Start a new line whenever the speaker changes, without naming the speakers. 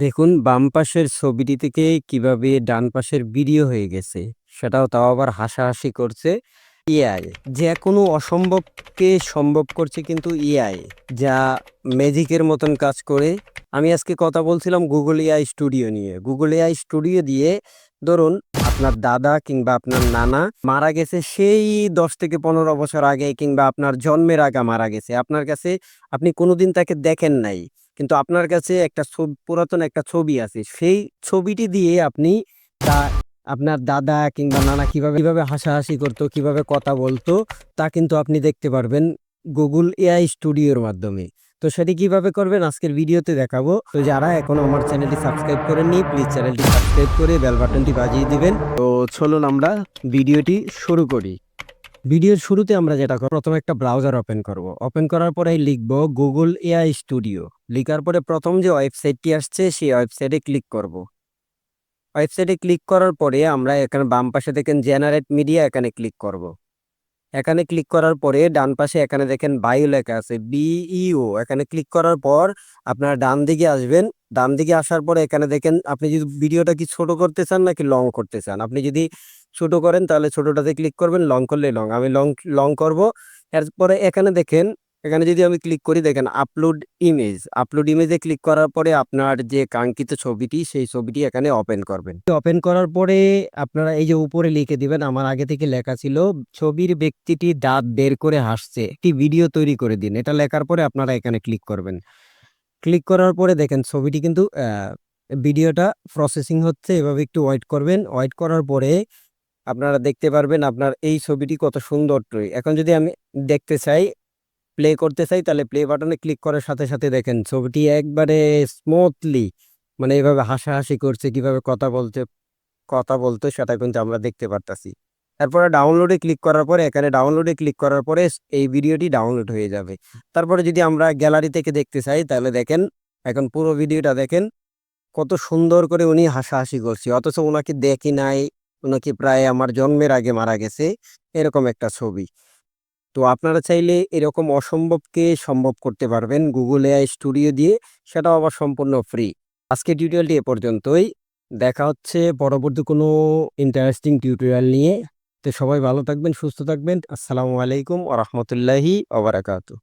দেখুন, বাম পাশের ছবিটি থেকে কীভাবে ডান পাশের ভিডিও হয়ে গেছে, সেটাও তাও আবার হাসাহাসি করছে এআই যে কোনো অসম্ভবকে সম্ভব করছে কিন্তু এআই যা ম্যাজিকের মতন কাজ করে। আমি আজকে কথা বলছিলাম গুগল এআই স্টুডিও নিয়ে। গুগল এআই স্টুডিও দিয়ে ধরুন, আপনার দাদা কিংবা আপনার নানা মারা গেছে সেই দশ থেকে পনেরো বছর আগে কিংবা আপনার জন্মের আগে মারা গেছে। আপনার কাছে আপনি কোনোদিন তাকে দেখেন নাই। কিন্তু আপনার কাছে একটা পুরাতন একটা ছবি আছে। সেই ছবিটি দিয়ে আপনি তা আপনার দাদা কিংবা নানা কীভাবে কীভাবে হাসাহাসি করতো, কীভাবে কথা বলতো, তা কিন্তু আপনি দেখতে পারবেন গুগল এআই স্টুডিওর মাধ্যমে। তো সেটি কীভাবে করবেন আজকের ভিডিওতে দেখাবো। তো যারা এখন আমার চ্যানেলটি সাবস্ক্রাইব করেননি, প্লিজ চ্যানেলটি সাবস্ক্রাইব করে বেল বাটনটি বাজিয়ে দিবেন। তো চলুন আমরা ভিডিওটি শুরু করি। ভিডিওর শুরুতে আমরা যেটা প্রথমে একটা ব্রাউজার ওপেন করব। ওপেন করার পরে লিখব গুগল এআই স্টুডিও লিখার পরে প্রথম যে ওয়েবসাইটটি আসছে, সেই ওয়েবসাইটে ক্লিক করব। ওয়েবসাইটে ক্লিক করার পরে আমরা এখানে বাম পাশে দেখেন জেনারেট মিডিয়া, এখানে ক্লিক করব। এখানে ক্লিক করার পরে ডান পাশে এখানে দেখেন বায়ো লেখা আছে বিইও এখানে ক্লিক করার পর আপনারা ডান দিকে আসবেন। ডান দিকে আসার পরে এখানে দেখেন আপনি যদি ভিডিওটা কি ছোট করতে চান নাকি লং করতে চান। আপনি যদি ছোট করেন তাহলে ছোটটাতে ক্লিক করবেন, লং করলে লং। আমি লং লং করব। এরপরে এখানে দেখেন এখানে যদি আমি ক্লিক করি, দেখেন আপলোড ইমেজ আপলোড ইমেজে ক্লিক করার পরে আপনার যে কাঙ্ক্ষিত ছবিটি, সেই ছবিটি এখানে ওপেন করবেন। ওপেন করার পরে আপনারা এই যে উপরে লিখে দিবেন, আমার আগে থেকে লেখা ছিল, ছবির ব্যক্তিটি দাঁত বের করে হাসছে। একটি ভিডিও তৈরি করে দিন। এটা লেখার পরে আপনারা এখানে ক্লিক করবেন। ক্লিক করার পরে দেখেন ছবিটি কিন্তু ভিডিওটা প্রসেসিং হচ্ছে, এভাবে একটু ওয়েট করবেন। ওয়েট করার পরে আপনারা দেখতে পারবেন আপনার এই ছবিটি কত সুন্দর এখন যদি আমি দেখতে চাই প্লে করতে চাই, তাহলে প্লে বাটনে ক্লিক করার সাথে সাথে দেখেন ছবিটি একবারে স্মুথলি মানে এভাবে হাসাহাসি করছে, কীভাবে কথা বলছে, কথা বলতো সেটা কিন্তু আমরা দেখতে পারতাছি। তারপরে ডাউনলোডে ক্লিক করার পরে, এখানে ডাউনলোডে ক্লিক করার পরে এই ভিডিওটি ডাউনলোড হয়ে যাবে। তারপরে যদি আমরা গ্যালারি থেকে দেখতে চাই, তাহলে দেখেন, এখন পুরো ভিডিওটা দেখেন, কত সুন্দর করে উনি হাসাহাসি করছে। অথচ ওনাকে দেখি নাই ওনাকে প্রায় আমার জন্মের আগে মারা গেছে, এরকম একটা ছবি। তো আপনারা চাইলে এরকম অসম্ভবকে সম্ভব করতে পারবেন গুগল এআই স্টুডিও দিয়ে। সেটাও আবার সম্পূর্ণ ফ্রি আজকে টিউটোরিয়ালটি এ পর্যন্তই। দেখা হচ্ছে পরবর্তী কোনো ইন্টারেস্টিং টিউটোরিয়াল নিয়ে। তো সবাই ভালো থাকবেন, সুস্থ থাকবেন। আসসালামু আলাইকুম আ ওবরাকাতু